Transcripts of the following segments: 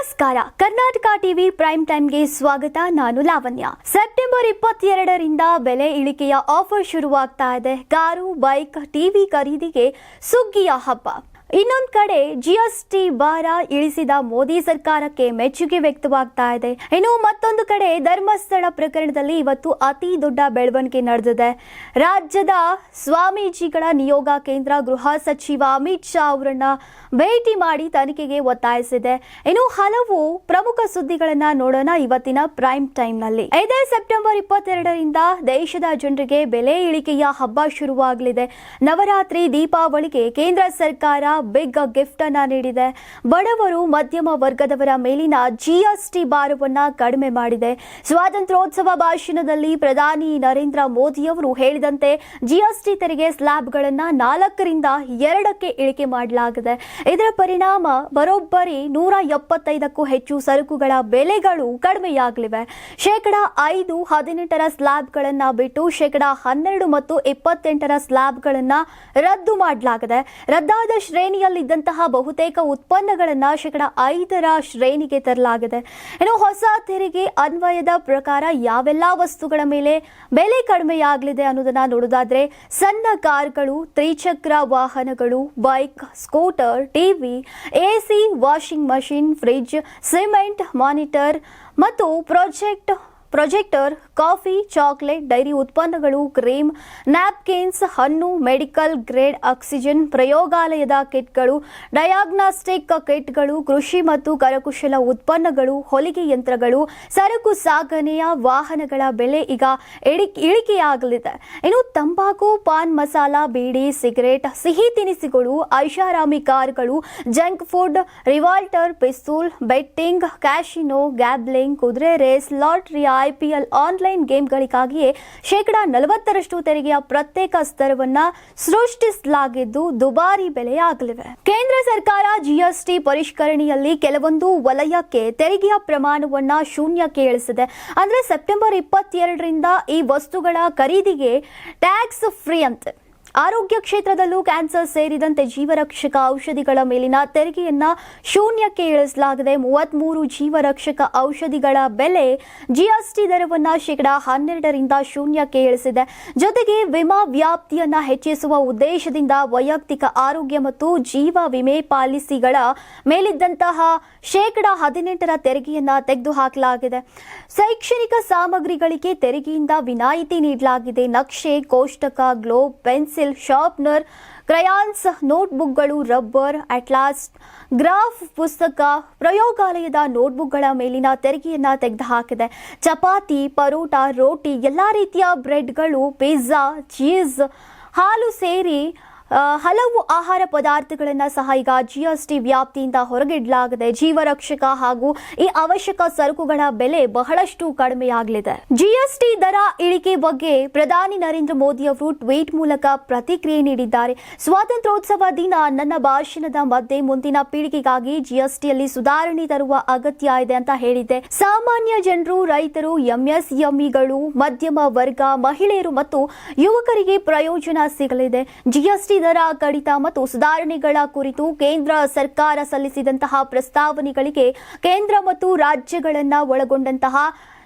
ನಮಸ್ಕಾರ. Karnataka TV prime ಟೈಮ್ಗೆ ಸ್ವಾಗತ. ನಾನು ಲಾವಣ್ಯ. ಸೆಪ್ಟೆಂಬರ್ ಇಪ್ಪತ್ತೆರಡರಿಂದ ಬೆಲೆ ಇಳಿಕೆಯ ಆಫರ್ ಶುರುವಾಗ್ತಾ ಇದೆ. ಕಾರು, ಬೈಕ್, ಟಿವಿ ಖರೀದಿಗೆ ಸುಗ್ಗಿಯ ಹಬ್ಬ. ಇನ್ನೊಂದ್ ಕಡೆ ಜಿ ಎಸ್ ಟಿ ಭಾರ ಇಳಿಸಿದ ಮೋದಿ ಸರ್ಕಾರಕ್ಕೆ ಮೆಚ್ಚುಗೆ ವ್ಯಕ್ತವಾಗ್ತಾ ಇದೆ. ಇನ್ನು ಮತ್ತೊಂದು ಕಡೆ ಧರ್ಮಸ್ಥಳ ಪ್ರಕರಣದಲ್ಲಿ ಇವತ್ತು ಅತಿ ದೊಡ್ಡ ಬೆಳವಣಿಗೆ ನಡೆದಿದೆ. ರಾಜ್ಯದ ಸ್ವಾಮೀಜಿಗಳ ನಿಯೋಗ ಕೇಂದ್ರ ಗೃಹ ಸಚಿವ ಅಮಿತ್ ಶಾ ಅವರನ್ನ ಭೇಟಿ ಮಾಡಿ ತನಿಖೆಗೆ ಒತ್ತಾಯಿಸಿದೆ. ಇನ್ನು ಹಲವು ಪ್ರಮುಖ ಸುದ್ದಿಗಳನ್ನ ನೋಡೋಣ ಇವತ್ತಿನ ಪ್ರೈಮ್ ಟೈಮ್ನಲ್ಲಿ ಇದೇ ಸೆಪ್ಟೆಂಬರ್ ಇಪ್ಪತ್ತೆರಡರಿಂದ ದೇಶದ ಜನರಿಗೆ ಬೆಲೆ ಇಳಿಕೆಯ ಹಬ್ಬ ಶುರುವಾಗಲಿದೆ. ನವರಾತ್ರಿ, ದೀಪಾವಳಿಗೆ ಕೇಂದ್ರ ಸರ್ಕಾರ ಬಿಗ್ ಗಿಫ್ಟ್ ಅನ್ನ ನೀಡಿದೆ. ಬಡವರು, ಮಧ್ಯಮ ವರ್ಗದವರ ಮೇಲಿನ ಜಿಎಸ್ಟಿ ಭಾರವನ್ನ ಕಡಿಮೆ ಮಾಡಿದೆ. ಸ್ವಾತಂತ್ರ್ಯೋತ್ಸವ ಭಾಷಣದಲ್ಲಿ ಪ್ರಧಾನಿ ನರೇಂದ್ರ ಮೋದಿ ಅವರು ಹೇಳಿದಂತೆ ಜಿಎಸ್ಟಿ ತೆರಿಗೆ ಸ್ಲ್ಯಾಬ್ಗಳನ್ನ ನಾಲ್ಕರಿಂದ ಎರಡಕ್ಕೆ ಇಳಿಕೆ ಮಾಡಲಾಗಿದೆ. ಇದರ ಪರಿಣಾಮ ಬರೋಬ್ಬರಿ ನೂರ ಎಪ್ಪತ್ತೈದಕ್ಕೂ ಹೆಚ್ಚು ಸರಕುಗಳ ಬೆಲೆಗಳು ಕಡಿಮೆಯಾಗಲಿವೆ. ಶೇಕಡ ಐದು, ಹದಿನೆಂಟರ ಸ್ಲ್ಯಾಬ್ಗಳನ್ನ ಬಿಟ್ಟು ಶೇಕಡ ಹನ್ನೆರಡು ಮತ್ತು ಇಪ್ಪತ್ತೆಂಟರ ಸ್ಲ್ಯಾಬ್ಗಳನ್ನ ರದ್ದು ಮಾಡಲಾಗಿದೆ. ರದ್ದಾದ ಶ್ರೇಣಿಯಲ್ಲಿದ್ದಂತಹ ಬಹುತೇಕ ಉತ್ಪನ್ನಗಳನ್ನು ಶೇಕಡ ಐದರ ಶ್ರೇಣಿಗೆ ತರಲಾಗಿದೆ. ಇನ್ನು ಹೊಸ ತೆರಿಗೆ ಅನ್ವಯದ ಪ್ರಕಾರ ಯಾವೆಲ್ಲ ವಸ್ತುಗಳ ಮೇಲೆ ಬೆಲೆ ಕಡಿಮೆಯಾಗಲಿದೆ ಅನ್ನೋದನ್ನ ನೋಡೋದಾದ್ರೆ ಸಣ್ಣ ಕಾರ್ಗಳು, ತ್ರಿಚಕ್ರ ವಾಹನಗಳು, bike, scooter TV AC washing machine, fridge, cement, monitor ಮತ್ತು project, projector coffee, chocolate, dairy ಉತ್ಪನ್ನಗಳು, ಕ್ರೀಮ್, ನ್ಯಾಪ್ಕಿನ್ಸ್, ಹಣ್ಣು, ಮೆಡಿಕಲ್ ಗ್ರೇಡ್ ಆಕ್ಸಿಜನ್, ಪ್ರಯೋಗಾಲಯದ ಕಿಟ್ಗಳು, ಡಯಾಗ್ನಾಸ್ಟಿಕ್ ಕಿಟ್ಗಳು, ಕೃಷಿ ಮತ್ತು ಕರಕುಶಲ ಉತ್ಪನ್ನಗಳು, ಹೊಲಿಗೆ ಯಂತ್ರಗಳು, ಸರಕು ಸಾಗಣೆಯ ವಾಹನಗಳ ಬೆಲೆ ಈಗ ಇಳಿ- ಇಳಿಕೆಯಾಗಲಿದೆ. ಇನ್ನು ತಂಬಾಕು, ಪಾನ್ ಮಸಾಲ, ಬೀಡಿ, ಸಿಗರೇಟ್, ಸಿಹಿ ತಿನಿಸುಗಳು, ಐಷಾರಾಮಿ ಕಾರ್ಗಳು, ಜಂಕ್ ಫುಡ್, ರಿವಾಲ್ಟರ್, ಪಿಸ್ತೂಲ್, ಬೆಟ್ಟಿಂಗ್, ಕ್ಯಾಶಿನೋ, ಗ್ಯಾಬ್ಲಿಂಗ್, ಕುದುರೆ ರೇಸ್, ಲಾಟರಿ ಐಪಿಎಲ್ ಆನ್ಲೈನ್ ಗೇಮ್ಗಳಿಗಾಗಿಯೇ ಶೇಕಡ ನಲವತ್ತರಷ್ಟು ತೆರಿಗೆಯ ಪ್ರತ್ಯೇಕ ಸ್ತರವನ್ನ ಸೃಷ್ಟಿಸಲಾಗಿದ್ದು ದುಬಾರಿ ಬೆಲೆಯಾಗಲಿವೆ. ಕೇಂದ್ರ ಸರ್ಕಾರ ಜಿಎಸ್ಟಿ ಪರಿಷ್ಕರಣೆಯಲ್ಲಿ ಕೆಲವೊಂದು ವಲಯಕ್ಕೆ ತೆರಿಗೆಯ ಪ್ರಮಾಣವನ್ನ ಶೂನ್ಯಕ್ಕೆ ಇಳಿಸಿದೆ. ಅಂದ್ರೆ ಸೆಪ್ಟೆಂಬರ್ ಇಪ್ಪತ್ತೆರಡರಿಂದ ಈ ವಸ್ತುಗಳ ಖರೀದಿಗೆ ಟ್ಯಾಕ್ಸ್ ಫ್ರೀ ಅಂತೆ. ಆರೋಗ್ಯ ಕ್ಷೇತ್ರದಲ್ಲೂ ಕ್ಯಾನ್ಸರ್ ಸೇರಿದಂತೆ ಜೀವರಕ್ಷಕ ಔಷಧಿಗಳ ಮೇಲಿನ ತೆರಿಗೆಯನ್ನ ಶೂನ್ಯಕ್ಕೆ ಇಳಿಸಲಾಗಿದೆ ಮೂವತ್ಮೂರು ಜೀವರಕ್ಷಕ ಔಷಧಿಗಳ ಬೆಲೆ ಜಿಎಸ್ಟಿ ದರವನ್ನ ಶೇಕಡಾ ಹನ್ನೆರಡರಿಂದ ಶೂನ್ಯಕ್ಕೆ ಇಳಿಸಿದೆ. ಜೊತೆಗೆ ವಿಮಾ ವ್ಯಾಪ್ತಿಯನ್ನ ಹೆಚ್ಚಿಸುವ ಉದ್ದೇಶದಿಂದ ವೈಯಕ್ತಿಕ ಆರೋಗ್ಯ ಮತ್ತು ಜೀವ ವಿಮೆ ಪಾಲಿಸಿಗಳ ಮೇಲಿದ್ದಂತಹ ಶೇಕಡ ಹದಿನೆಂಟರ ತೆರಿಗೆಯನ್ನ ತೆಗೆದುಹಾಕಲಾಗಿದೆ. ಶೈಕ್ಷಣಿಕ ಸಾಮಗ್ರಿಗಳಿಗೆ ತೆರಿಗೆಯಿಂದ ವಿನಾಯಿತಿ ನೀಡಲಾಗಿದೆ. ನಕ್ಷೆ, ಕೋಷ್ಟಕ, ಗ್ಲೋಬ್, ಪೆನ್ಸಿಲ್ ಶಾರ್ಪ್ನರ್ ಕ್ರಯಾನ್ಸ್ ನೋಟ್ಬುಕ್ಗಳು ರಬ್ಬರ್ ಅಟ್ಲಾಸ್ ಗ್ರಾಫ್ ಪುಸ್ತಕ, ಪ್ರಯೋಗಾಲಯದ ನೋಟ್ಬುಕ್ಗಳ ಮೇಲಿನ ತೆರಿಗೆಯನ್ನ ತೆಗೆದುಹಾಕಿದೆ. ಚಪಾತಿ, ಪರೋಟ, ರೋಟಿ, ಎಲ್ಲ ರೀತಿಯ ಬ್ರೆಡ್ಗಳು ಪಿಜ್ಜಾ ಚೀಸ್ ಹಾಲು ಸೇರಿ ಹಲವು ಆಹಾರ ಪದಾರ್ಥಗಳನ್ನು ಸಹ ಈಗ ಜಿಎಸ್ಟಿ ವ್ಯಾಪ್ತಿಯಿಂದ ಹೊರಗಿಡಲಾಗಿದೆ ಜೀವರಕ್ಷಕ ಹಾಗೂ ಈ ಅವಶ್ಯಕ ಸರಕುಗಳ ಬೆಲೆ ಬಹಳಷ್ಟು ಕಡಿಮೆಯಾಗಲಿದೆ. ಜಿಎಸ್ಟಿ ದರ ಇಳಿಕೆ ಬಗ್ಗೆ ಪ್ರಧಾನಿ ನರೇಂದ್ರ ಮೋದಿ ಅವರು ಟ್ವೀಟ್ ಮೂಲಕ ಪ್ರತಿಕ್ರಿಯೆ ನೀಡಿದ್ದಾರೆ. ಸ್ವಾತಂತ್ರ್ಯೋತ್ಸವ ದಿನ ನನ್ನ ಭಾಷಣದ ಮಧ್ಯೆ ಮುಂದಿನ ಪೀಳಿಗೆಗಾಗಿ ಜಿಎಸ್ಟಿಯಲ್ಲಿ ಸುಧಾರಣೆ ತರುವ ಅಗತ್ಯ ಇದೆ ಅಂತ ಹೇಳಿದ್ದೆ. ಸಾಮಾನ್ಯ ಜನರು, ರೈತರು ಎಂಎಸ್ಎಂಇಗಳು ಮಧ್ಯಮ ವರ್ಗ, ಮಹಿಳೆಯರು ಮತ್ತು ಯುವಕರಿಗೆ ಪ್ರಯೋಜನ ಸಿಗಲಿದೆ. ಜಿಎಸ್ಟಿ ದರ ಕಡಿತ ಮತ್ತು ಸುಧಾರಣೆಗಳ ಕುರಿತು ಕೇಂದ್ರ ಸರ್ಕಾರ ಸಲ್ಲಿಸಿದಂತಹ ಪ್ರಸ್ತಾವನೆಗಳಿಗೆ ಕೇಂದ್ರ ಮತ್ತು ರಾಜ್ಯಗಳನ್ನ ಒಳಗೊಂಡಂತಹ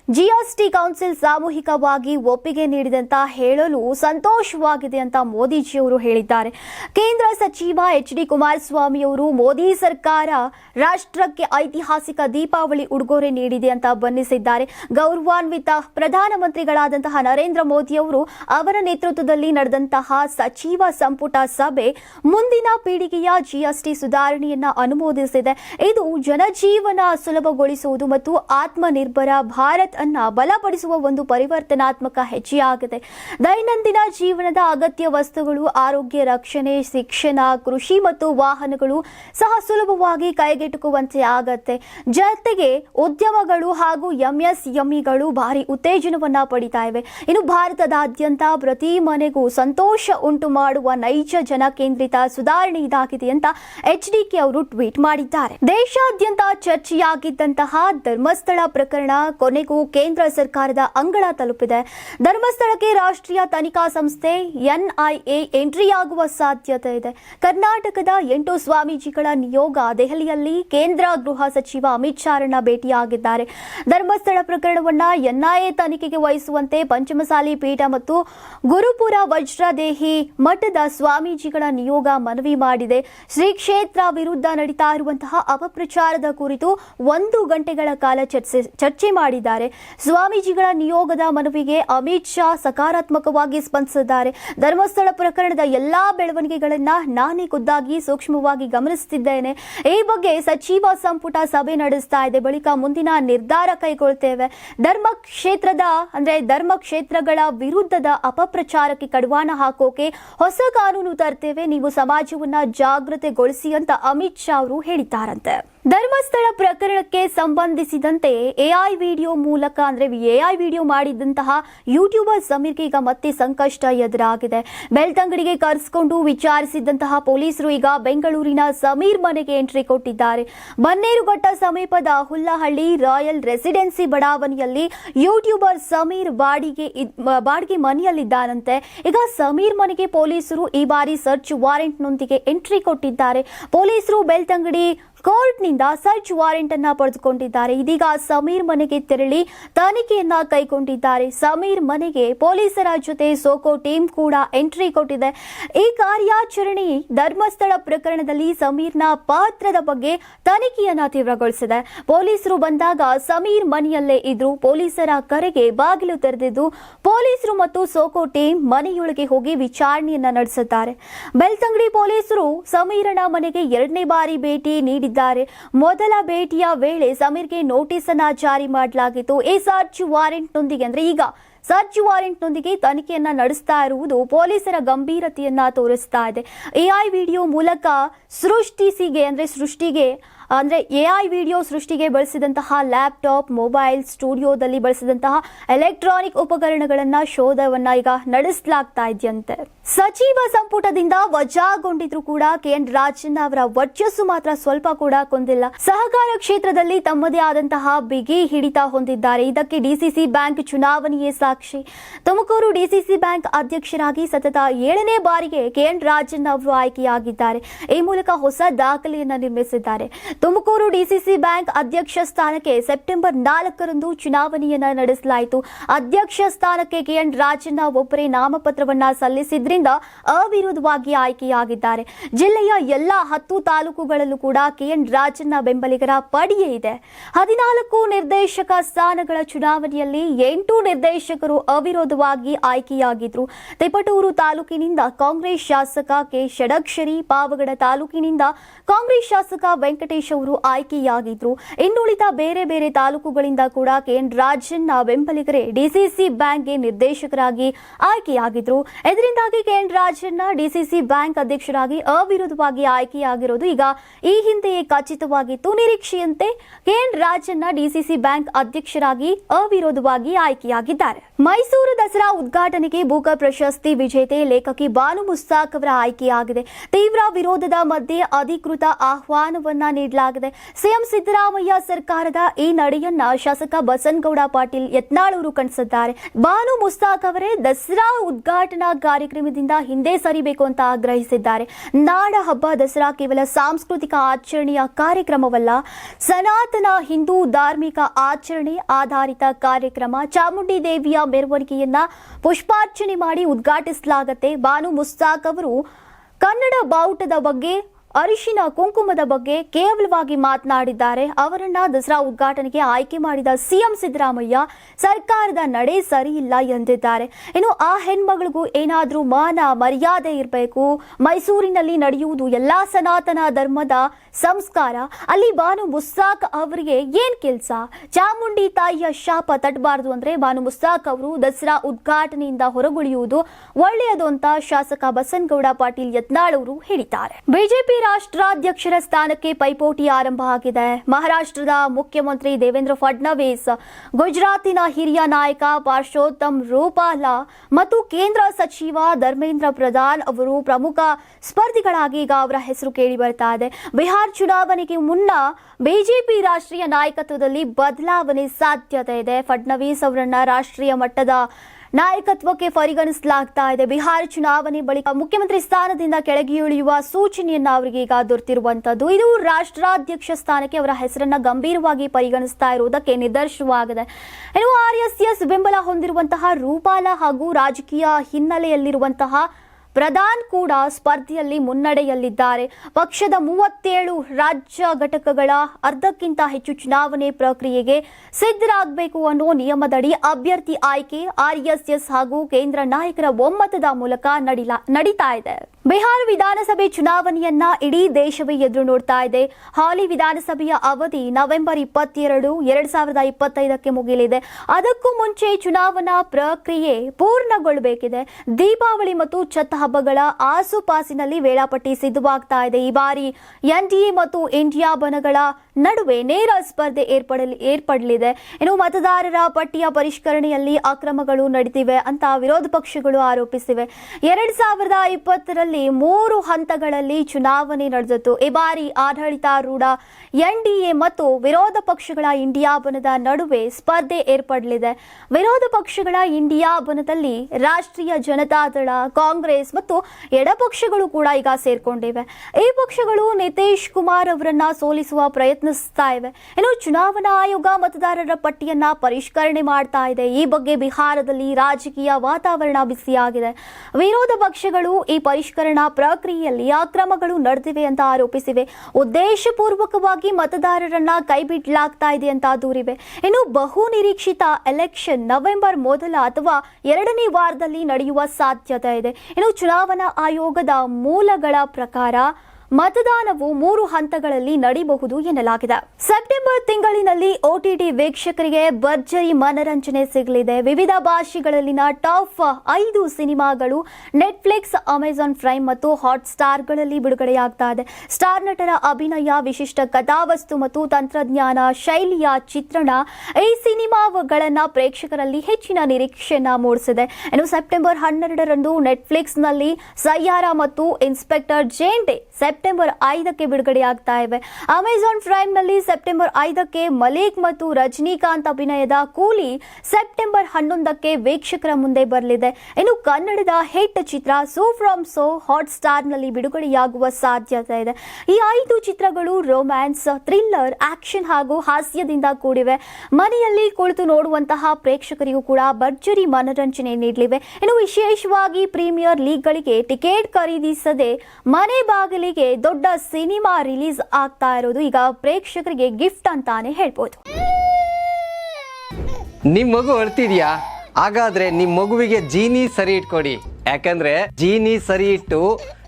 ಜಿಎಸ್ಟಿ ಕೌನ್ಸಿಲ್ ಸಾಮೂಹಿಕವಾಗಿ ಒಪ್ಪಿಗೆ ನೀಡಿದಂತ ಹೇಳಲು ಸಂತೋಷವಾಗಿದೆ ಅಂತ ಮೋದಿಜಿಯವರು ಹೇಳಿದ್ದಾರೆ. ಕೇಂದ್ರ ಸಚಿವ ಎಚ್ ಡಿ ಕುಮಾರಸ್ವಾಮಿಯವರು ಮೋದಿ ಸರ್ಕಾರ ರಾಷ್ಟ್ರಕ್ಕೆ ಐತಿಹಾಸಿಕ ದೀಪಾವಳಿ ಉಡುಗೊರೆ ನೀಡಿದೆ ಅಂತ ಬಣ್ಣಿಸಿದ್ದಾರೆ. ಗೌರವಾನ್ವಿತ ಪ್ರಧಾನಮಂತ್ರಿಗಳಾದಂತಹ ನರೇಂದ್ರ ಮೋದಿ ಅವರು ಅವರ ನೇತೃತ್ವದಲ್ಲಿ ನಡೆದಂತಹ ಸಚಿವ ಸಂಪುಟ ಸಭೆ ಮುಂದಿನ ಪೀಳಿಗೆಯ ಜಿಎಸ್ಟಿ ಸುಧಾರಣೆಯನ್ನ ಅನುಮೋದಿಸಿದೆ. ಇದು ಜನಜೀವನ ಸುಲಭಗೊಳಿಸುವುದು ಮತ್ತು ಆತ್ಮನಿರ್ಭರ ಭಾರತ್ ಅನ್ನ ಬಲಪಡಿಸುವ ಒಂದು ಪರಿವರ್ತನಾತ್ಮಕ ಹೆಜ್ಜೆಯಾಗಿದೆ. ದೈನಂದಿನ ಜೀವನದ ಅಗತ್ಯ ವಸ್ತುಗಳು, ಆರೋಗ್ಯ, ರಕ್ಷಣೆ, ಶಿಕ್ಷಣ, ಕೃಷಿ ಮತ್ತು ವಾಹನಗಳು ಸಹ ಸುಲಭವಾಗಿ ಕೈಗೆಟುಕುವಂತೆ ಆಗತ್ತೆ. ಜೊತೆಗೆ ಉದ್ಯಮಗಳು ಹಾಗೂ ಎಂಎಸ್ಎಂಇಗಳು ಭಾರಿ ಉತ್ತೇಜನವನ್ನ ಪಡಿತಾ ಇವೆ. ಇನ್ನು ಭಾರತದಾದ್ಯಂತ ಪ್ರತಿ ಮನೆಗೂ ಸಂತೋಷ ಉಂಟು ಮಾಡುವ ನೈಜ ಜನಕೇಂದ್ರಿತ ಸುಧಾರಣೆ ಇದಾಗಿದೆ ಅಂತ ಎಚ್ ಡಿ ಕೆ ಅವರು ಟ್ವೀಟ್ ಮಾಡಿದ್ದಾರೆ. ದೇಶಾದ್ಯಂತ ಚರ್ಚೆಯಾಗಿದ್ದಂತಹ ಧರ್ಮಸ್ಥಳ ಪ್ರಕರಣ ಕೊನೆಗೂ ಕೇಂದ್ರ ಸರ್ಕಾರದ ಅಂಗಳ ತಲುಪಿದೆ. ಧರ್ಮಸ್ಥಳಕ್ಕೆ ರಾಷ್ಟ್ರೀಯ ತನಿಖಾ ಸಂಸ್ಥೆ ಎನ್ಐಎ ಎಂಟ್ರಿಯಾಗುವ ಸಾಧ್ಯತೆ ಇದೆ. ಕರ್ನಾಟಕದ ಎಂಟು ಸ್ವಾಮೀಜಿಗಳ ನಿಯೋಗ ದೆಹಲಿಯಲ್ಲಿ ಕೇಂದ್ರ ಗೃಹ ಸಚಿವ ಅಮಿತ್ ಶಾರನ್ನ ಭೇಟಿಯಾಗಿದ್ದಾರೆ. ಧರ್ಮಸ್ಥಳ ಪ್ರಕರಣವನ್ನ ಎನ್ಐಎ ತನಿಖೆಗೆ ವಹಿಸುವಂತೆ ಪಂಚಮಸಾಲಿ ಪೀಠ ಮತ್ತು ಗುರುಪುರ ವಜ್ರದೇಹಿ ಮಠದ ಸ್ವಾಮೀಜಿಗಳ ನಿಯೋಗ ಮನವಿ ಮಾಡಿದೆ. ಶ್ರೀ ಕ್ಷೇತ್ರ ವಿರುದ್ಧ ನಡೀತಾ ಇರುವಂತಹ ಅಪಪ್ರಚಾರದ ಕುರಿತು ಒಂದು ಗಂಟೆಗಳ ಕಾಲ ಚರ್ಚೆ ಚರ್ಚೆ ಮಾಡಿದ್ದಾರೆ. ಸ್ವಾಮೀಜಿಗಳ ನಿಯೋಗದ ಮನವಿಗೆ ಅಮಿತ್ ಶಾ ಸಕಾರಾತ್ಮಕವಾಗಿ ಸ್ಪಂದಿಸಿದ್ದಾರೆ. ಧರ್ಮಸ್ಥಳ ಪ್ರಕರಣದ ಎಲ್ಲಾ ಬೆಳವಣಿಗೆಗಳನ್ನ ನಾನೇ ಖುದ್ದಾಗಿ ಸೂಕ್ಷ್ಮವಾಗಿ ಗಮನಿಸುತ್ತಿದ್ದೇನೆ. ಈ ಬಗ್ಗೆ ಸಚಿವ ಸಂಪುಟ ಸಭೆ ನಡೆಸ್ತಾ ಇದೆ. ಬಳಿಕ ಮುಂದಿನ ನಿರ್ಧಾರ ಕೈಗೊಳ್ತೇವೆ. ಧರ್ಮ ಕ್ಷೇತ್ರದ, ಅಂದ್ರೆ ಧರ್ಮ ಕ್ಷೇತ್ರಗಳ ವಿರುದ್ಧದ ಅಪಪ್ರಚಾರಕ್ಕೆ ಕಡಿವಾಣ ಹಾಕೋಕೆ ಹೊಸ ಕಾನೂನು ತರ್ತೇವೆ. ನೀವು ಸಮಾಜವನ್ನ ಜಾಗೃತೆಗೊಳಿಸಿ ಅಂತ ಅಮಿತ್ ಶಾ ಅವರು ಹೇಳಿದ್ದಾರಂತೆ. ಧರ್ಮಸ್ಥಳ ಪ್ರಕರಣಕ್ಕೆ ಸಂಬಂಧಿಸಿದಂತೆ ಎಐ ವಿಡಿಯೋ ಮೂಲಕ, ಅಂದ್ರೆ ಎಐ ವಿಡಿಯೋ ಮಾಡಿದಂತಹ ಯೂಟ್ಯೂಬರ್ ಸಮೀರ್ಗೆ ಈಗ ಮತ್ತೆ ಸಂಕಷ್ಟ ಎದುರಾಗಿದೆ. ಬೆಳ್ತಂಗಡಿಗೆ ಕರೆಸಿಕೊಂಡು ವಿಚಾರಿಸಿದಂತಹ ಪೊಲೀಸರು ಈಗ ಬೆಂಗಳೂರಿನ ಸಮೀರ್ ಮನೆಗೆ ಎಂಟ್ರಿ ಕೊಟ್ಟಿದ್ದಾರೆ. ಬನ್ನೇರುಘಟ್ಟ ಸಮೀಪದ ಹುಲ್ಲಹಳ್ಳಿ ರಾಯಲ್ ರೆಸಿಡೆನ್ಸಿ ಬಡಾವಣೆಯಲ್ಲಿ ಯೂಟ್ಯೂಬರ್ ಸಮೀರ್ ಬಾಡಿಗೆ ಬಾಡಿಗೆ ಮನೆಯಲ್ಲಿದ್ದಾರಂತೆ. ಈಗ ಸಮೀರ್ ಮನೆಗೆ ಪೊಲೀಸರು ಈ ಬಾರಿ ಸರ್ಚ್ ವಾರೆಂಟ್ನೊಂದಿಗೆ ಎಂಟ್ರಿ ಕೊಟ್ಟಿದ್ದಾರೆ. ಪೊಲೀಸರು ಬೆಳ್ತಂಗಡಿ ಕೋರ್ಟ್ನಿಂದ ಸರ್ಚ್ ವಾರೆಂಟ್ ಅನ್ನ ಪಡೆದುಕೊಂಡಿದ್ದಾರೆ. ಇದೀಗ ಸಮೀರ್ ಮನೆಗೆ ತೆರಳಿ ತನಿಖೆಯನ್ನ ಕೈಗೊಂಡಿದ್ದಾರೆ. ಸಮೀರ್ ಮನೆಗೆ ಪೊಲೀಸರ ಜೊತೆ ಸೋಕೋ ಟೀಮ್ ಕೂಡ ಎಂಟ್ರಿ ಕೊಟ್ಟಿದೆ. ಈ ಕಾರ್ಯಾಚರಣೆ ಧರ್ಮಸ್ಥಳ ಪ್ರಕರಣದಲ್ಲಿ ಸಮೀರ್ನ ಪಾತ್ರದ ಬಗ್ಗೆ ತನಿಖೆಯನ್ನ ತೀವ್ರಗೊಳಿಸಿದೆ. ಪೊಲೀಸರು ಬಂದಾಗ ಸಮೀರ್ ಮನೆಯಲ್ಲೇ ಇದ್ರು. ಪೊಲೀಸರ ಕರೆಗೆ ಬಾಗಿಲು ತೆರೆದಿದ್ದು ಪೊಲೀಸರು ಮತ್ತು ಸೋಕೋ ಟೀಮ್ ಮನೆಯೊಳಗೆ ಹೋಗಿ ವಿಚಾರಣೆಯನ್ನ ನಡೆಸಿದ್ದಾರೆ. ಬೆಳ್ತಂಗಡಿ ಪೊಲೀಸರು ಸಮೀರನ ಮನೆಗೆ ಎರಡನೇ ಬಾರಿ ಭೇಟಿ ನೀಡಿದ್ದಾರೆ. ಮೊದಲ ಭೇಟಿಯ ವೇಳೆ ಸಮೀರ್ಗೆ ನೋಟಿಸ್ ಅನ್ನ ಜಾರಿ ಮಾಡಲಾಗಿತ್ತು. ಈ ಸರ್ಚ್ ವಾರೆಂಟ್ನೊಂದಿಗೆ ಅಂದ್ರೆ ಈಗ ಸರ್ಚ್ ವಾರೆಂಟ್ನೊಂದಿಗೆ ತನಿಖೆಯನ್ನ ನಡೆಸ್ತಾ ಇರುವುದು ಪೊಲೀಸರ ಗಂಭೀರತೆಯನ್ನ ತೋರಿಸ್ತಾ ಇದೆ. ಎಐ ವಿಡಿಯೋ ಮೂಲಕ ಸೃಷ್ಟಿಸಿಗೆ ಅಂದ್ರೆ ಸೃಷ್ಟಿಗೆ ಅಂದ್ರೆ ಐ ವಿಡಿಯೋ ಸೃಷ್ಟಿಗೆ ಬಳಸಿದಂತಹ ಲ್ಯಾಪ್ಟಾಪ್, ಮೊಬೈಲ್, ಸ್ಟುಡಿಯೋದಲ್ಲಿ ಬಳಸಿದಂತಹ ಎಲೆಕ್ಟ್ರಾನಿಕ್ ಉಪಕರಣಗಳನ್ನ ಶೋಧವನ್ನ ಈಗ ನಡೆಸಲಾಗ್ತಾ ಇದೆಯಂತೆ. ಸಚಿವ ಸಂಪುಟದಿಂದ ವಜಾಗೊಂಡಿದ್ರು ಕೂಡ ಕೆ ಎನ್ ರಾಜಣ್ಣ ಅವರ ವರ್ಚಸ್ಸು ಮಾತ್ರ ಸ್ವಲ್ಪ ಕೂಡ ಕೊಂದಿಲ್ಲ. ಸಹಕಾರ ಕ್ಷೇತ್ರದಲ್ಲಿ ತಮ್ಮದೇ ಆದಂತಹ ಬಿಗಿ ಹಿಡಿತ ಹೊಂದಿದ್ದಾರೆ. ಇದಕ್ಕೆ ಡಿಸಿಸಿ ಬ್ಯಾಂಕ್ ಚುನಾವಣೆಯೇ ಸಾಕ್ಷಿ. ತುಮಕೂರು ಡಿಸಿಸಿ ಬ್ಯಾಂಕ್ ಅಧ್ಯಕ್ಷರಾಗಿ ಸತತ ಏಳನೇ ಬಾರಿಗೆ ಕೆ ಎನ್ ರಾಜಣ್ಣ ಅವರು ಆಯ್ಕೆಯಾಗಿದ್ದಾರೆ. ಈ ಮೂಲಕ ಹೊಸ ದಾಖಲೆಯನ್ನು ನಿರ್ಮಿಸಿದ್ದಾರೆ. ತುಮಕೂರು ಡಿಸಿಸಿ ಬ್ಯಾಂಕ್ ಅಧ್ಯಕ್ಷ ಸ್ಥಾನಕ್ಕೆ ಸೆಪ್ಟೆಂಬರ್ ನಾಲ್ಕರಂದು ಚುನಾವಣೆಯನ್ನ ನಡೆಸಲಾಯಿತು. ಅಧ್ಯಕ್ಷ ಸ್ಥಾನಕ್ಕೆ ಕೆಎನ್ ರಾಜಣ್ಣ ಒಬ್ಬರೇ ನಾಮಪತ್ರವನ್ನ ಸಲ್ಲಿಸಿದ್ರಿಂದ ಅವಿರೋಧವಾಗಿ ಆಯ್ಕೆಯಾಗಿದ್ದಾರೆ. ಜಿಲ್ಲೆಯ ಎಲ್ಲ ಹತ್ತು ತಾಲೂಕುಗಳಲ್ಲೂ ಕೂಡ ಕೆಎನ್ ರಾಜಣ್ಣ ಬೆಂಬಲಿಗರ ಪಡಿಯೇ ಇದೆ. ಹದಿನಾಲ್ಕು ನಿರ್ದೇಶಕ ಸ್ಥಾನಗಳ ಚುನಾವಣೆಯಲ್ಲಿ ಎಂಟು ನಿರ್ದೇಶಕರು ಅವಿರೋಧವಾಗಿ ಆಯ್ಕೆಯಾಗಿದ್ರು. ತಿಪಟೂರು ತಾಲೂಕಿನಿಂದ ಕಾಂಗ್ರೆಸ್ ಶಾಸಕ ಕೆ ಷಡಕ್ಷರಿ ಪಾವಗಡ ತಾಲೂಕಿನಿಂದ ಕಾಂಗ್ರೆಸ್ ಶಾಸಕ ವೆಂಕಟೇಶ್ ಅವರು ಆಯ್ಕೆಯಾಗಿದ್ರು. ಇನ್ನುಳಿದ ಬೇರೆ ಬೇರೆ ತಾಲೂಕುಗಳಿಂದ ಕೂಡ ಕೆಎನ್ ರಾಜಣ್ಣ ಬೆಂಬಲಿಗರೇ ಡಿಸಿಸಿ ಬ್ಯಾಂಕ್ಗೆ ನಿರ್ದೇಶಕರಾಗಿ ಆಯ್ಕೆಯಾಗಿದ್ರು. ಇದರಿಂದಾಗಿ ಕೆಎನ್ ರಾಜಣ್ಣ ಡಿಸಿಸಿ ಬ್ಯಾಂಕ್ ಅಧ್ಯಕ್ಷರಾಗಿ ಅವಿರೋಧವಾಗಿ ಆಯ್ಕೆಯಾಗಿರೋದು ಈಗ ಈ ಹಿಂದೆಯೇ ಖಚಿತವಾಗಿತ್ತು. ನಿರೀಕ್ಷೆಯಂತೆ ಕೆಎನ್ ರಾಜಣ್ಣ ಡಿಸಿಸಿ ಬ್ಯಾಂಕ್ ಅಧ್ಯಕ್ಷರಾಗಿ ಅವಿರೋಧವಾಗಿ ಆಯ್ಕೆಯಾಗಿದ್ದಾರೆ. ಮೈಸೂರು ದಸರಾ ಉದ್ಘಾಟನೆಗೆ ಬೂಕ ಪ್ರಶಸ್ತಿ ವಿಜೇತೆ ಲೇಖಕಿ ಬಾನು ಮುಸ್ತಾಕ್ ಅವರ ಆಯ್ಕೆಯಾಗಿದೆ. ತೀವ್ರ ವಿರೋಧದ ಮಧ್ಯೆ ಅಧಿಕೃತ ಆಹ್ವಾನವನ್ನ ನೀಡಲಾಗಿದೆ ಸಿಎಂ ಸಿದ್ದರಾಮಯ್ಯ ಸರ್ಕಾರದ ಈ ನಡೆಯನ್ನ ಶಾಸಕ ಬಸನಗೌಡ ಪಾಟೀಲ್ ಯತ್ನಾಳೂರು ಕಣಿಸಿದ್ದಾರೆ ಬಾನು ಮುಸ್ತಾಕ್ ಅವರೇ ದಸರಾ ಉದ್ಘಾಟನಾ ಕಾರ್ಯಕ್ರಮದಿಂದ ಹಿಂದೆ ಸರಿಬೇಕು ಅಂತ ಆಗ್ರಹಿಸಿದ್ದಾರೆ. ನಾಡ ಹಬ್ಬ ದಸರಾ ಕೇವಲ ಸಾಂಸ್ಕೃತಿಕ ಆಚರಣೆಯ ಕಾರ್ಯಕ್ರಮವಲ್ಲ, ಸನಾತನ ಹಿಂದೂ ಧಾರ್ಮಿಕ ಆಚರಣೆ ಆಧಾರಿತ ಕಾರ್ಯಕ್ರಮ ಚಾಮುಂಡಿ ದೇವಿಯ ಮೆರವಣಿಗೆಯನ್ನ ಪುಷ್ಪಾರ್ಚನೆ ಮಾಡಿ ಉದ್ಘಾಟಿಸಲಾಗತ್ತೆ. ಬಾನು ಮುಸ್ತಾಕ್ ಅವರು ಕನ್ನಡ ಬಾವುಟದ ಬಗ್ಗೆ ಅರಿಶಿನ ಕುಂಕುಮದ ಬಗ್ಗೆ ಕೇವಲವಾಗಿ ಮಾತನಾಡಿದ್ದಾರೆ. ಅವರನ್ನ ದಸರಾ ಉದ್ಘಾಟನೆಗೆ ಆಯ್ಕೆ ಮಾಡಿದ ಸಿಎಂ ಸಿದ್ದರಾಮಯ್ಯ ಸರ್ಕಾರದ ನಡೆ ಸರಿಯಿಲ್ಲ ಎಂದಿದ್ದಾರೆ. ಇನ್ನು ಆ ಹೆಣ್ಮಗಳಿಗೂ ಏನಾದರೂ ಮಾನ ಮರ್ಯಾದೆ ಇರಬೇಕು. ಮೈಸೂರಿನಲ್ಲಿ ನಡೆಯುವುದು ಎಲ್ಲಾ ಸನಾತನ ಧರ್ಮದ ಸಂಸ್ಕಾರ. ಅಲ್ಲಿ ಬಾನು ಮುಸ್ತಾಕ್ ಅವರಿಗೆ ಏನ್ ಕೆಲಸ? ಚಾಮುಂಡಿ ತಾಯಿಯ ಶಾಪ ತಟ್ಟಬಾರದು ಅಂದ್ರೆ ಬಾನು ಮುಸ್ತಾಕ್ ಅವರು ದಸರಾ ಉದ್ಘಾಟನೆಯಿಂದ ಹೊರಗುಳಿಯುವುದು ಒಳ್ಳೆಯದು ಅಂತ ಶಾಸಕ ಬಸನ್ಗೌಡ ಪಾಟೀಲ್ ಯತ್ನಾಳ್ ಅವರು ಹೇಳಿದ್ದಾರೆ. ಬಿಜೆಪಿ ರಾಷ್ಟ್ರಾಧ್ಯಕ್ಷರ ಸ್ಥಾನಕ್ಕೆ ಪೈಪೋಟಿ ಆರಂಭ ಆಗಿದೆ. ಮಹಾರಾಷ್ಟ್ರದ ಮುಖ್ಯಮಂತ್ರಿ ದೇವೇಂದ್ರ ಫಡ್ನವೀಸ್, ಗುಜರಾತಿನ ಹಿರಿಯ ನಾಯಕ ಪಾರ್ಶೋತ್ತಮ್ ರೂಪಾಲ ಮತ್ತು ಕೇಂದ್ರ ಸಚಿವ ಧರ್ಮೇಂದ್ರ ಪ್ರಧಾನ್ ಅವರು ಪ್ರಮುಖ ಸ್ಪರ್ಧಿಗಳಾಗಿ ಈಗ ಅವರ ಹೆಸರು ಕೇಳಿ ಬರ್ತಾ ಇದೆ. ಬಿಹಾರ್ ಚುನಾವಣೆಗೆ ಮುನ್ನ ಬಿಜೆಪಿ ರಾಷ್ಟ್ರೀಯ ನಾಯಕತ್ವದಲ್ಲಿ ಬದಲಾವಣೆ ಸಾಧ್ಯತೆ ಇದೆ. ಫಡ್ನವೀಸ್ ಅವರನ್ನ ರಾಷ್ಟ್ರೀಯ ಮಟ್ಟದ ನಾಯಕತ್ವಕ್ಕೆ ಪರಿಗಣಿಸಲಾಗ್ತಾ ಇದೆ. ಬಿಹಾರ ಚುನಾವಣೆ ಬಳಿಕ ಮುಖ್ಯಮಂತ್ರಿ ಸ್ಥಾನದಿಂದ ಕೆಳಗಿಳಿಯುವ ಸೂಚನೆಯನ್ನ ಅವರಿಗೆ ಈಗ ದೊರೆತಿರುವಂತದ್ದು. ಇದು ರಾಷ್ಟ್ರಾಧ್ಯಕ್ಷ ಸ್ಥಾನಕ್ಕೆ ಅವರ ಹೆಸರನ್ನ ಗಂಭೀರವಾಗಿ ಪರಿಗಣಿಸ್ತಾ ಇರುವುದಕ್ಕೆ ನಿದರ್ಶನವಾಗಿದೆ. ಇನ್ನು ಆರ್ ಎಸ್ ಎಸ್ ಬೆಂಬಲ ಹೊಂದಿರುವಂತಹ ರೂಪಾಲ ಹಾಗೂ ರಾಜಕೀಯ ಹಿನ್ನೆಲೆಯಲ್ಲಿರುವಂತಹ ಪ್ರಧಾನ್ ಕೂಡ ಸ್ಪರ್ಧೆಯಲ್ಲಿ ಮುನ್ನಡೆಯಲ್ಲಿದ್ದಾರೆ. ಪಕ್ಷದ ಮೂವತ್ತೇಳು ರಾಜ್ಯ ಘಟಕಗಳ ಅರ್ಧಕ್ಕಿಂತ ಹೆಚ್ಚು ಚುನಾವಣೆ ಪ್ರಕ್ರಿಯೆಗೆ ಸಿದ್ಧರಾಗಬೇಕು ಅನ್ನೋ ನಿಯಮದಡಿ ಅಭ್ಯರ್ಥಿ ಆಯ್ಕೆ ಆರ್ಎಸ್ಎಸ್ ಹಾಗೂ ಕೇಂದ್ರ ನಾಯಕರ ಒಮ್ಮತದ ಮೂಲಕ ನಡೀತಾ ಇದೆ. ಬಿಹಾರ ವಿಧಾನಸಭೆ ಚುನಾವಣೆಯನ್ನ ಇಡೀ ದೇಶವೇ ಎದುರು ನೋಡ್ತಾ ಇದೆ. ಹಾಲಿ ವಿಧಾನಸಭೆಯ ಅವಧಿ ನವೆಂಬರ್ ಇಪ್ಪತ್ತೆರಡು, ಎರಡ್ ಸಾವಿರದ ಇಪ್ಪತ್ತೈದಕ್ಕೆ ಮುಗಿಯಲಿದೆ. ಅದಕ್ಕೂ ಮುಂಚೆ ಚುನಾವಣಾ ಪ್ರಕ್ರಿಯೆ ಪೂರ್ಣಗೊಳ್ಳಬೇಕಿದೆ. ದೀಪಾವಳಿ ಮತ್ತು ಛತ್ ಹಬ್ಬಗಳ ಆಸುಪಾಸಿನಲ್ಲಿ ವೇಳಾಪಟ್ಟಿ ಸಿದ್ಧವಾಗ್ತಾ ಇದೆ. ಈ ಬಾರಿ ಎನ್ಡಿಎ ಮತ್ತು ಇಂಡಿಯಾ ಬಣಗಳ ನಡುವೆ ನೇರ ಸ್ಪರ್ಧೆ ಏರ್ಪಡಲಿ, ಏರ್ಪಡಲಿದೆ. ಇನ್ನು ಮತದಾರರ ಪಟ್ಟಿಯ ಪರಿಷ್ಕರಣೆಯಲ್ಲಿ ಅಕ್ರಮಗಳು ನಡೆದಿವೆ ಅಂತ ವಿರೋಧ ಪಕ್ಷಗಳು ಆರೋಪಿಸಿವೆ. ಎರಡ್ ಸಾವಿರದ ಇಪ್ಪತ್ತರಲ್ಲಿ ಮೂರು ಹಂತಗಳಲ್ಲಿ ಚುನಾವಣೆ ನಡೆದಿತ್ತು. ಈ ಬಾರಿ ಆಡಳಿತಾರೂಢ ಎನ್ಡಿಎ ಮತ್ತು ವಿರೋಧ ಪಕ್ಷಗಳ ಇಂಡಿಯಾ ಬನದ ನಡುವೆ ಸ್ಪರ್ಧೆ ಏರ್ಪಡಲಿದೆ. ವಿರೋಧ ಪಕ್ಷಗಳ ಇಂಡಿಯಾ ಬನದಲ್ಲಿ ರಾಷ್ಟ್ರೀಯ ಜನತಾದಳ ಕಾಂಗ್ರೆಸ್ ಮತ್ತು ಎಡಪಕ್ಷಗಳು ಕೂಡ ಈಗ ಸೇರ್ಕೊಂಡಿವೆ. ಈ ಪಕ್ಷಗಳು ನಿತೀಶ್ ಕುಮಾರ್ ಅವರನ್ನ ಸೋಲಿಸುವ ಪ್ರಯತ್ನಿಸ್ತಾ ಇವೆ. ಇನ್ನು ಚುನಾವಣಾ ಆಯೋಗ ಮತದಾರರ ಪಟ್ಟಿಯನ್ನ ಪರಿಷ್ಕರಣೆ ಮಾಡ್ತಾ ಇದೆ. ಈ ಬಗ್ಗೆ ಬಿಹಾರದಲ್ಲಿ ರಾಜಕೀಯ ವಾತಾವರಣ ಬಿಸಿಯಾಗಿದೆ. ವಿರೋಧ ಪಕ್ಷಗಳು ಈ ಪರಿಷ್ಕರಣಾ ಪ್ರಕ್ರಿಯೆಯಲ್ಲಿ ಅಕ್ರಮಗಳು ನಡೆದಿವೆ ಅಂತ ಆರೋಪಿಸಿವೆ. ಉದ್ದೇಶಪೂರ್ವಕವಾಗಿ ಮತದಾರರನ್ನ ಕೈಬಿಡಲಾಗ್ತಾ ಇದೆ ಅಂತ ದೂರಿವೆ. ಇನ್ನು ಬಹು ನಿರೀಕ್ಷಿತ ಎಲೆಕ್ಷನ್ ನವೆಂಬರ್ ಮೊದಲ ಅಥವಾ ಎರಡನೇ ವಾರದಲ್ಲಿ ನಡೆಯುವ ಸಾಧ್ಯತೆ ಇದೆ. ಇನ್ನು ಚುನಾವಣಾ ಆಯೋಗದ ಮೂಲಗಳ ಪ್ರಕಾರ ಮತದಾನವು ಮೂರು ಹಂತಗಳಲ್ಲಿ ನಡೆಯಬಹುದು ಎನ್ನಲಾಗಿದೆ. ಸೆಪ್ಟೆಂಬರ್ ತಿಂಗಳಿನಲ್ಲಿ ಒಟಿಟಿ ವೀಕ್ಷಕರಿಗೆ ಭರ್ಜರಿ ಮನರಂಜನೆ ಸಿಗಲಿದೆ. ವಿವಿಧ ಭಾಷೆಗಳಲ್ಲಿನ ಟಾಪ್ ಐದು ಸಿನಿಮಾಗಳು ನೆಟ್ಫ್ಲಿಕ್ಸ್ ಅಮೆಜಾನ್ ಪ್ರೈಮ್ ಮತ್ತು ಹಾಟ್ ಸ್ಟಾರ್ಗಳಲ್ಲಿ ಬಿಡುಗಡೆಯಾಗ್ತಾ ಇದೆ. ಸ್ಟಾರ್ ನಟರ ಅಭಿನಯ, ವಿಶಿಷ್ಟ ಕಥಾವಸ್ತು ಮತ್ತು ತಂತ್ರಜ್ಞಾನ ಶೈಲಿಯ ಚಿತ್ರಣ ಈ ಸಿನಿಮಾಗಳನ್ನ ಪ್ರೇಕ್ಷಕರಲ್ಲಿ ಹೆಚ್ಚಿನ ನಿರೀಕ್ಷೆಯನ್ನ ಮೂಡಿಸಿದೆ. ಇನ್ನು ಸೆಪ್ಟೆಂಬರ್ ಹನ್ನೆರಡರಂದು ನೆಟ್ಫ್ಲಿಕ್ಸ್ನಲ್ಲಿ ಸಯ್ಯಾರ ಮತ್ತು ಇನ್ಸ್ಪೆಕ್ಟರ್ ಜೇಂಟೆ ಸೆಪ್ಟೆಂಬರ್ ಐದಕ್ಕೆ ಬಿಡುಗಡೆಯಾಗ್ತಾ ಇವೆ. ಅಮೆಜಾನ್ ಪ್ರೈಮ್ನಲ್ಲಿ ಸೆಪ್ಟೆಂಬರ್ ಐದಕ್ಕೆ ಮಲೇಕ್ ಮತ್ತು ರಜನಿಕಾಂತ್ ಅಭಿನಯದ ಕೂಲಿ ಸೆಪ್ಟೆಂಬರ್ ಹನ್ನೊಂದಕ್ಕೆ ವೀಕ್ಷಕರ ಮುಂದೆ ಬರಲಿದೆ. ಇನ್ನು ಕನ್ನಡದ ಹಿಟ್ ಚಿತ್ರ ಸೋ ಫ್ರಮ್ ಸೋ ಹಾಟ್ ಸ್ಟಾರ್ನಲ್ಲಿ ಬಿಡುಗಡೆಯಾಗುವ ಸಾಧ್ಯತೆ ಇದೆ. ಈ ಐದು ಚಿತ್ರಗಳು ರೊಮ್ಯಾನ್ಸ್, ಥ್ರಿಲ್ಲರ್, ಆಕ್ಷನ್ ಹಾಗೂ ಹಾಸ್ಯದಿಂದ ಕೂಡಿವೆ. ಮನೆಯಲ್ಲಿ ಕುಳಿತು ನೋಡುವಂತಹ ಪ್ರೇಕ್ಷಕರಿಗೂ ಕೂಡ ಭರ್ಜರಿ ಮನರಂಜನೆ ನೀಡಲಿವೆ. ಇನ್ನು ವಿಶೇಷವಾಗಿ ಪ್ರೀಮಿಯರ್ ಲೀಗ್ಗಳಿಗೆ ಟಿಕೆಟ್ ಖರೀದಿಸದೆ ಮನೆ ಬಾಗಿಲಿಗೆ ದೊಡ್ಡ ಸಿನಿಮಾ ರಿಲೀಸ್ ಆಗ್ತಾ ಇರೋದು ಈಗ ಪ್ರೇಕ್ಷಕರಿಗೆ ಗಿಫ್ಟ್ ಅಂತಾನೆ ಹೇಳ್ಬೋದು. ನಿಮ್ ಮಗು ಅಳ್ತಿದ್ಯಾ? ಹಾಗಾದ್ರೆ ನಿಮ್ ಮಗುವಿಗೆ ಜೀನಿ ಸರಿ ಇಟ್ಕೊಡಿ. ಯಾಕಂದ್ರೆ ಜೀನಿ ಸರಿ ಇಟ್ಟು